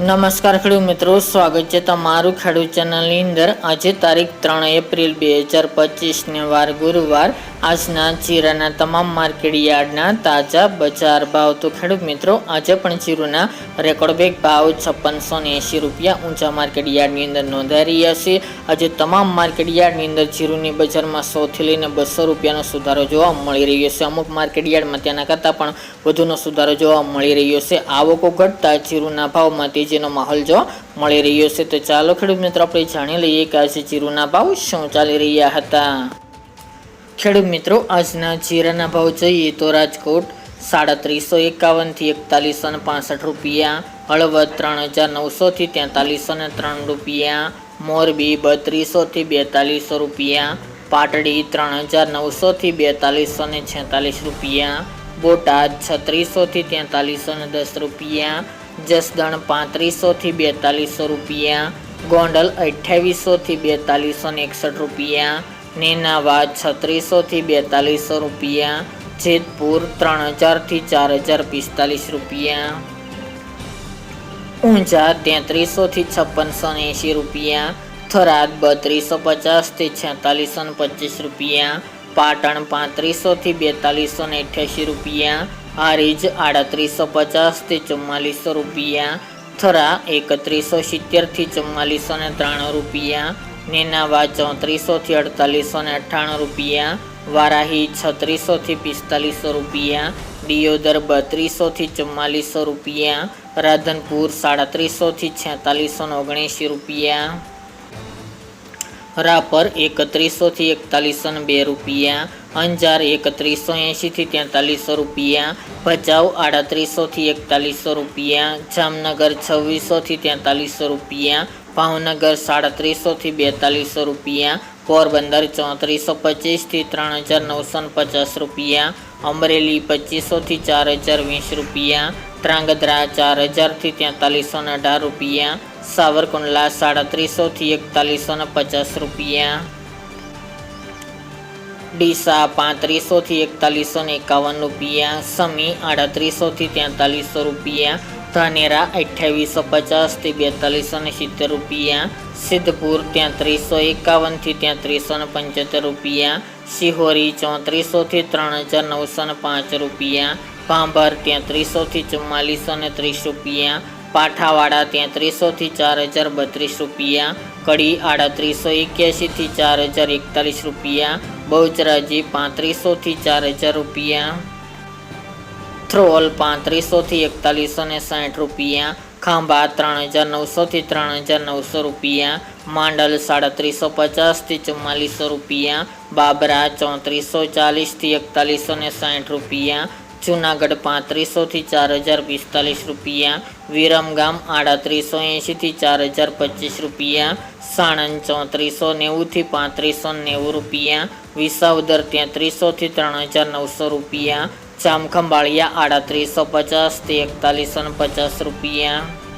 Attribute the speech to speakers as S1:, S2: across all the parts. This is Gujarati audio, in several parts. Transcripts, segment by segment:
S1: નમસ્કાર ખેડૂત મિત્રો, સ્વાગત છે તમારું ખેડૂત ચેનલની અંદર. આજે તારીખ ત્રણ એપ્રિલ બે હજાર પચીસને વાર ગુરુવાર. આજના જીરાના તમામ માર્કેટ યાર્ડના તાજા બજાર ભાવ. તો ખેડૂત મિત્રો, આજે પણ જીરુના રેકોર્ડ બેગ ભાવ છપ્પનસો ને એંશી રૂપિયા ઊંચા માર્કેટ યાર્ડની અંદર નોંધાઈ રહ્યા છે. આજે તમામ માર્કેટ યાર્ડની અંદર જીરુની બજારમાં સોથી લઈને બસો રૂપિયાનો સુધારો જોવા મળી રહ્યો છે. અમુક માર્કેટ યાર્ડમાં તેના કરતાં પણ વધુનો સુધારો જોવા મળી રહ્યો છે. આવકો ઘટતા જીરુના ભાવમાં તેજીનો માહોલ જો મળી રહ્યો છે. તો ચાલો ખેડૂત મિત્રો, આપણે જાણી લઈએ કે આજે જીરુના ભાવ શું ચાલી રહ્યા હતા. ખેડૂત મિત્રો, આજના જીરાના ભાવ જોઈએ તો રાજકોટ સાડત્રીસો એકાવનથી એકતાલીસો ને પાસઠ રૂપિયા, હળવદ ત્રણ હજાર નવસોથી તેતાલીસો ને ત્રણ રૂપિયા, મોરબી બત્રીસોથી બેતાલીસો રૂપિયા, પાટડી ત્રણ હજાર નવસોથી બેતાલીસો ને છેતાલીસ રૂપિયા બોટાદ છત્રીસોથી તેતાલીસો ને દસ રૂપિયા, જસદણ પાંત્રીસોથી બેતાલીસો રૂપિયા, ગોંડલ અઠ્યાવીસોથી બેતાલીસો ને એકસઠ રૂપિયા, નેનાવાદ છત્રીસોથી બેતાલીસો રૂપિયા, જેતપુર ત્રણ હજારથી ચાર હજાર પિસ્તાલીસ રૂપિયા, ઊંઝા તેત્રીસોથી છપ્પનસો એંશી રૂપિયા, થરાદ બત્રીસો પચાસથી છેતાલીસો પચીસ રૂપિયા પાટણ પાંત્રીસોથી બેતાલીસો ને અઠ્યાસી રૂપિયા હારીજ આડત્રીસો પચાસથી ચુમ્માલીસો રૂપિયા, થરા એકત્રીસો સિત્તેરથી ચુમ્માલીસો ને ત્રાણું રૂપિયા, નેનાવા ચોત્રીસોથી અડતાલીસો ને અઠ્ઠાણું રૂપિયા, વારાહી છત્રીસોથી પિસ્તાલીસો રૂપિયા, દિયોદર બત્રીસોથી ચુમ્માલીસો રૂપિયા, રાધનપુર સાડત્રીસોથી છેતાલીસો ને ઓગણએંશી રૂપિયા. રાપર એકત્રીસોથી એકતાલીસો ને બે રૂપિયા, અંજાર એકત્રીસો એંશીથી તેતાલીસો રૂપિયા, ભચાઉ આડત્રીસોથી એકતાલીસો રૂપિયા, જામનગર છવ્વીસોથી તેતાલીસો રૂપિયા, ભાવનગર સાડત્રીસોથી બેતાલીસો રૂપિયા, પોરબંદર ચોત્રીસો પચીસથી ત્રણ હજાર નવસો પચાસ રૂપિયા, અમરેલી પચીસોથી ચાર હજાર વીસ રૂપિયા ત્રાંગધ્રા ચાર હજારથી તેતાલીસો અઢાર રૂપિયા સાવરકુંડલા સાડત્રીસોથી એકતાલીસો ને પચાસ રૂપિયા. ડીસા પાંત્રીસોથી એકતાલીસો ને એકાવન રૂપિયા. સમી આડત્રીસોથી તેતાલીસો રૂપિયા. ધાનેરા અઠ્યાવીસો પચાસથી બેતાલીસો ને સિત્તેર રૂપિયા. સિદ્ધપુર તેત્રીસો એકાવનથી ત્યાંત્રીસો ને પંચોતેર રૂપિયા. શિહોરી ચોત્રીસોથી ત્રણ હજાર નવસો ને પાંચ રૂપિયા. ભાંભર તેત્રીસોથી ચુમ્માલીસો ને ત્રીસ રૂપિયા. પાઠાવાડા તેત્રીસોથી ચાર હજાર બત્રીસ રૂપિયા કડી આડત્રીસો એક્યાસીથી ચાર હજાર એકતાલીસ રૂપિયા, બહુચરાજી પાંત્રીસોથી ચાર હજાર રૂપિયા, થ્રોલ પાંત્રીસોથી એકતાલીસો ને સાઠ રૂપિયા, ખાંભા ત્રણ હજાર નવસોથી ત્રણ હજાર નવસો રૂપિયા, માંડલ સાડત્રીસો પચાસથી ચુમ્માલીસો રૂપિયા, બાબરા ચોત્રીસો ચાલીસથી એકતાલીસો ને સાઠ રૂપિયા જુનાગઢ પાંત્રીસોથી ચાર હજાર પિસ્તાલીસ રૂપિયા વિરમગામ આડત્રીસો એંશીથી ચાર હજાર પચીસ રૂપિયા, સાણંદ ચોત્રીસો નેવુંથી પાંત્રીસો નેવું રૂપિયા, વિસાવદર તેત્રીસોથી ત્રણ હજાર નવસો રૂપિયા, જામખંભાળિયા આડત્રીસો પચાસથી એકતાલીસો પચાસ રૂપિયા.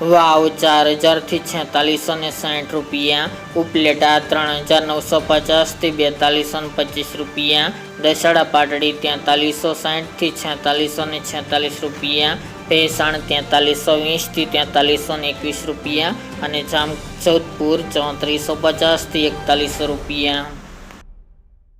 S1: વાવ ચાર હજારથી છેતાલીસો ને સાઠ રૂપિયા, ઉપલેટા ત્રણ હજાર નવસો પચાસથી બેતાલીસો ને પચીસ રૂપિયા દસાડા પાટડી તેતાલીસો સાઠથી છેતાલીસો ને છેતાલીસ રૂપિયા, ભેસાણ તેતાલીસો વીસથી તેતાલીસો ને એકવીસ રૂપિયા અને જામ જોધપુર ચોત્રીસો પચાસથી એકતાલીસો રૂપિયા.